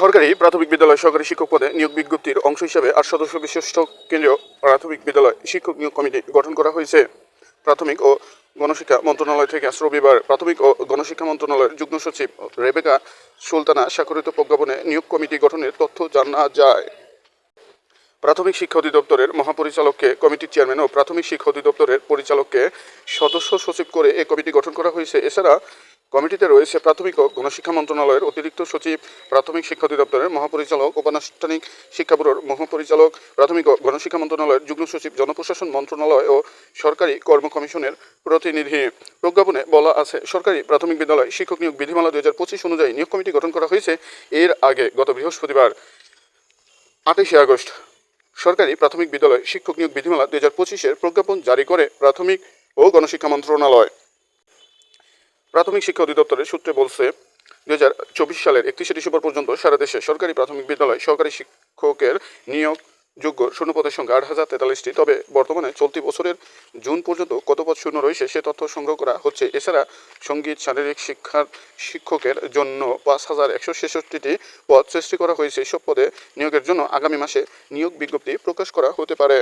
সরকারি প্রাথমিক বিদ্যালয় সরকারি শিক্ষক পদে নিয়োগ বিজ্ঞপ্তির অংশ হিসেবে আট সদস্য বিশিষ্ট কেন্দ্রীয় প্রাথমিক বিদ্যালয় শিক্ষক নিয়োগ কমিটি গঠন করা হয়েছে। প্রাথমিক ও গণশিক্ষা মন্ত্রণালয় থেকে আজ রবিবার প্রাথমিক ও গণশিক্ষা মন্ত্রণালয়ের যুগ্ম সচিব রেবেকা সুলতানা স্বাক্ষরিত প্রজ্ঞাপনে নিয়োগ কমিটি গঠনের তথ্য জানা যায়। প্রাথমিক শিক্ষা অধিদপ্তরের মহাপরিচালককে কমিটির চেয়ারম্যান ও প্রাথমিক শিক্ষা অধিদপ্তরের পরিচালককে সদস্য সচিব করে এ কমিটি গঠন করা হয়েছে। এছাড়া কমিটিতে রয়েছে প্রাথমিক ও গণশিক্ষা মন্ত্রণালয়ের অতিরিক্ত সচিব, প্রাথমিক শিক্ষা অধিদপ্তরের মহাপরিচালক উপানুষ্ঠানিক শিক্ষা ব্যুরোর মহাপরিচালক, প্রাথমিক ও গণশিক্ষা মন্ত্রণালয়ের যুগ্ম সচিব, জনপ্রশাসন মন্ত্রণালয় ও সরকারি কর্ম কমিশনের প্রতিনিধি। প্রজ্ঞাপনে বলা আছে, সরকারি প্রাথমিক বিদ্যালয় শিক্ষক নিয়োগ বিধিমালা দুই হাজার পঁচিশ অনুযায়ী নিয়োগ কমিটি গঠন করা হয়েছে। এর আগে গত বৃহস্পতিবার, আঠাশে আগস্ট, সরকারি প্রাথমিক বিদ্যালয় শিক্ষক নিয়োগ বিধিমালা দুই হাজার পঁচিশের প্রজ্ঞাপন জারি করে প্রাথমিক ও গণশিক্ষা মন্ত্রণালয়। প্রাথমিক শিক্ষা অধিদপ্তরের সূত্রে বলছে দু হাজার চব্বিশ সালের একত্রিশে ডিসেম্বর পর্যন্ত সারা দেশে সরকারি প্রাথমিক বিদ্যালয়, সহকারী শিক্ষকের নিয়োগ যোগ্য শূন্যপদের সংখ্যা আট হাজার তেতাল্লিশটি। তবে বর্তমানে চলতি বছরের জুন পর্যন্ত কত পদ শূন্য রয়েছে সে তথ্য সংগ্রহ করা হচ্ছে। এছাড়া সংগীত, শারীরিক শিক্ষার শিক্ষকের জন্য পাঁচ হাজার একশো ছেষট্টিটি পদ সৃষ্টি করা হয়েছে। এসব পদে নিয়োগের জন্য আগামী মাসে নিয়োগ বিজ্ঞপ্তি প্রকাশ করা হতে পারে।